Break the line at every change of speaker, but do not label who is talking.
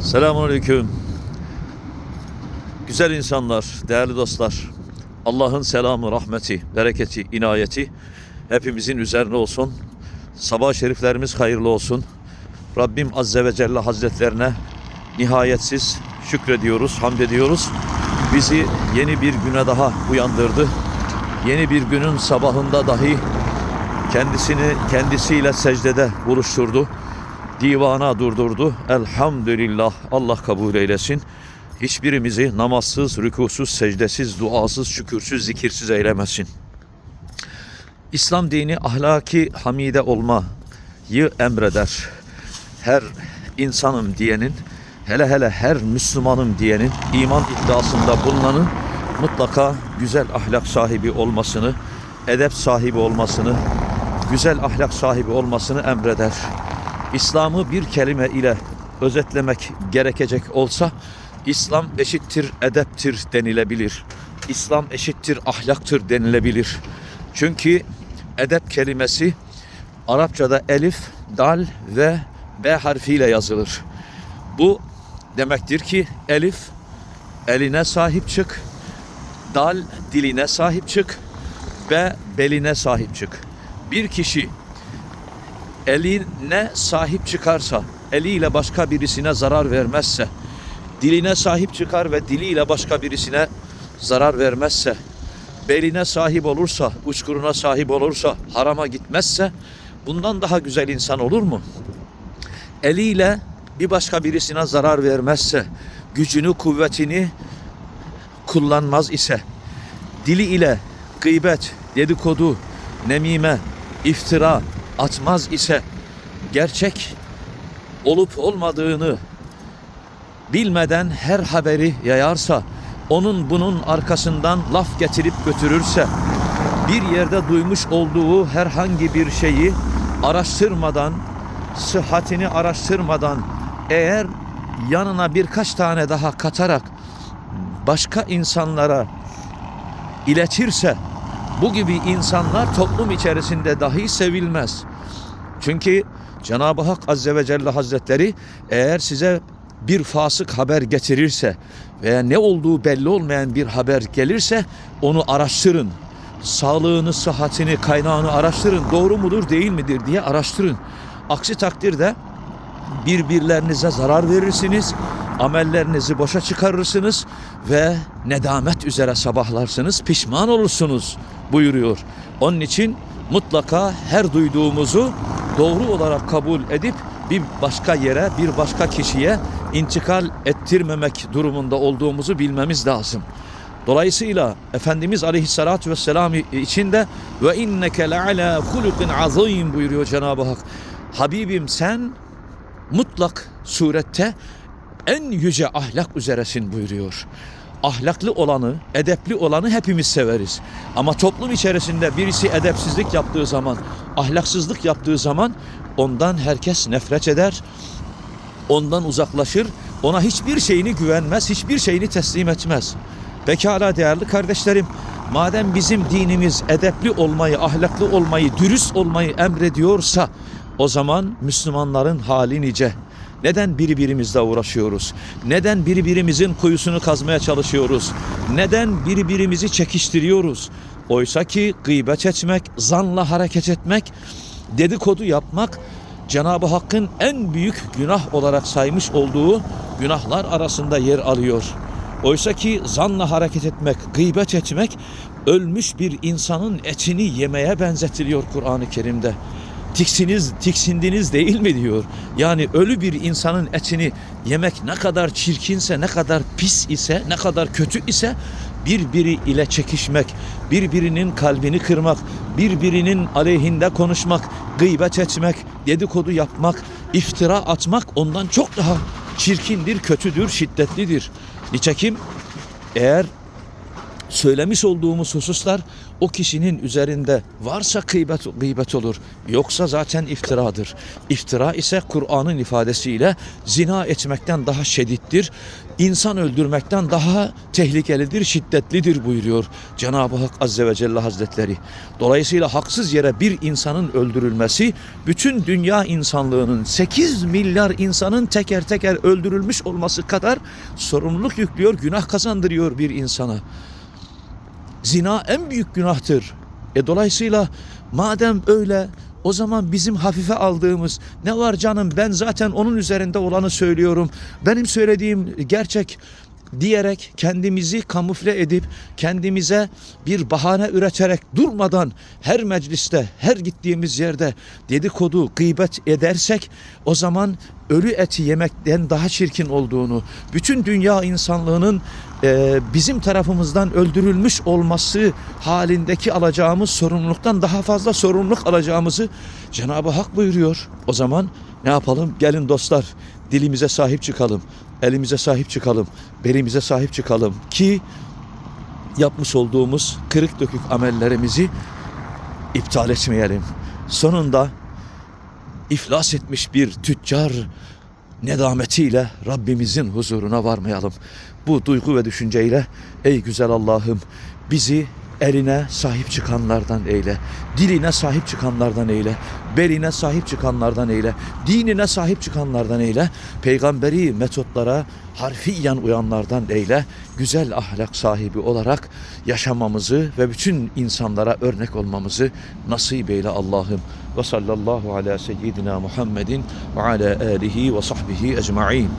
Selamünaleyküm. Güzel insanlar, değerli dostlar. Allah'ın selamı, rahmeti, bereketi, inayeti hepimizin üzerine olsun. Sabah şeriflerimiz hayırlı olsun. Rabbim Azze ve Celle Hazretlerine nihayetsiz şükrediyoruz, hamd ediyoruz. Bizi yeni bir güne daha uyandırdı. Yeni bir günün sabahında dahi kendisini kendisiyle secdede buluşturdu. Divana durdurdu. Elhamdülillah Allah kabul eylesin. Hiçbirimizi namazsız, rükusuz, secdesiz, duasız, şükürsüz, zikirsiz eylemesin. İslam dini ahlaki hamide olmayı emreder. Her insanım diyenin, hele hele her Müslümanım diyenin, iman iddiasında bulunanın mutlaka güzel ahlak sahibi olmasını, edep sahibi olmasını, güzel ahlak sahibi olmasını emreder. İslam'ı bir kelime ile özetlemek gerekecek olsa İslam eşittir edeptir denilebilir. İslam eşittir ahlaktır denilebilir. Çünkü edep kelimesi Arapçada elif, dal ve b harfiyle yazılır. Bu demektir ki elif eline sahip çık, dal diline sahip çık, b beline sahip çık. Bir kişi eline sahip çıkarsa, eliyle başka birisine zarar vermezse, diline sahip çıkar ve diliyle başka birisine zarar vermezse, beline sahip olursa, uçkuruna sahip olursa, harama gitmezse, bundan daha güzel insan olur mu? Eliyle bir başka birisine zarar vermezse, gücünü, kuvvetini kullanmaz ise, dili ile gıybet, dedikodu, nemime, iftira atmaz ise, gerçek olup olmadığını bilmeden her haberi yayarsa, onun bunun arkasından laf getirip götürürse, bir yerde duymuş olduğu herhangi bir şeyi araştırmadan, sıhhatini araştırmadan eğer yanına birkaç tane daha katarak başka insanlara iletirse bu gibi insanlar toplum içerisinde dahi sevilmez. Çünkü Cenab-ı Hak Azze ve Celle Hazretleri eğer size bir fasık haber getirirse veya ne olduğu belli olmayan bir haber gelirse onu araştırın. Sağlığını, sıhhatini, kaynağını araştırın. Doğru mudur, değil midir diye araştırın. Aksi takdirde birbirlerinize zarar verirsiniz, amellerinizi boşa çıkarırsınız ve nedamet üzere sabahlarsınız, pişman olursunuz buyuruyor. Onun için mutlaka her duyduğumuzu doğru olarak kabul edip bir başka yere, bir başka kişiye intikal ettirmemek durumunda olduğumuzu bilmemiz lazım. Dolayısıyla Efendimiz Aleyhisselatü Vesselam içinde ve inneke le'ala hulukin azim buyuruyor Cenab-ı Hak. Habibim sen mutlak surette en yüce ahlak üzeresin buyuruyor. Ahlaklı olanı, edepli olanı hepimiz severiz. Ama toplum içerisinde birisi edepsizlik yaptığı zaman, ahlaksızlık yaptığı zaman ondan herkes nefret eder, ondan uzaklaşır, ona hiçbir şeyini güvenmez, hiçbir şeyini teslim etmez. Pekala değerli kardeşlerim, madem bizim dinimiz edepli olmayı, ahlaklı olmayı, dürüst olmayı emrediyorsa o zaman Müslümanların hali nice. Neden birbirimizle uğraşıyoruz? Neden birbirimizin kuyusunu kazmaya çalışıyoruz? Neden birbirimizi çekiştiriyoruz? Oysa ki gıybet etmek, zanla hareket etmek, dedikodu yapmak Cenab-ı Hakk'ın en büyük günah olarak saymış olduğu günahlar arasında yer alıyor. Oysa ki zanla hareket etmek, gıybet etmek ölmüş bir insanın etini yemeye benzetiliyor Kur'an-ı Kerim'de. Tiksiniz, tiksindiniz değil mi diyor. Yani ölü bir insanın etini yemek ne kadar çirkinse, ne kadar pis ise, ne kadar kötü ise birbiri ile çekişmek, birbirinin kalbini kırmak, birbirinin aleyhinde konuşmak, gıybet etmek, dedikodu yapmak, iftira atmak ondan çok daha çirkindir, kötüdür, şiddetlidir. Nitekim eğer söylemiş olduğumuz hususlar o kişinin üzerinde varsa gıybet, gıybet olur. Yoksa zaten iftiradır. İftira ise Kur'an'ın ifadesiyle zina etmekten daha şedittir. İnsan öldürmekten daha tehlikelidir, şiddetlidir buyuruyor Cenab-ı Hak Azze ve Celle Hazretleri. Dolayısıyla haksız yere bir insanın öldürülmesi bütün dünya insanlığının 8 milyar insanın teker teker öldürülmüş olması kadar sorumluluk yüklüyor, günah kazandırıyor bir insana. Zina en büyük günahtır. E dolayısıyla madem öyle o zaman bizim hafife aldığımız ne var canım ben zaten onun üzerinde olanı söylüyorum. Benim söylediğim gerçek diyerek kendimizi kamufle edip kendimize bir bahane üreterek durmadan her mecliste, her gittiğimiz yerde dedikodu, gıybet edersek o zaman ölü eti yemekten daha çirkin olduğunu, bütün dünya insanlığının e, bizim tarafımızdan öldürülmüş olması halindeki alacağımız sorumluluktan daha fazla sorumluluk alacağımızı Cenab-ı Hak buyuruyor. O zaman ne yapalım? Gelin dostlar dilimize sahip çıkalım, elimize sahip çıkalım, belimize sahip çıkalım ki yapmış olduğumuz kırık dökük amellerimizi iptal etmeyelim. Sonunda iflas etmiş bir tüccar nedametiyle Rabbimizin huzuruna varmayalım. Bu duygu ve düşünceyle ey güzel Allah'ım bizi eline sahip çıkanlardan eyle. Diline sahip çıkanlardan eyle. Beline sahip çıkanlardan eyle. Dinine sahip çıkanlardan eyle. Peygamberi metotlara harfiyen uyanlardan eyle. Güzel ahlak sahibi olarak yaşamamızı ve bütün insanlara örnek olmamızı nasip eyle Allah'ım. Ve sallallahu ala seyyidina Muhammedin ve ala alihi ve sahbihi ecma'in.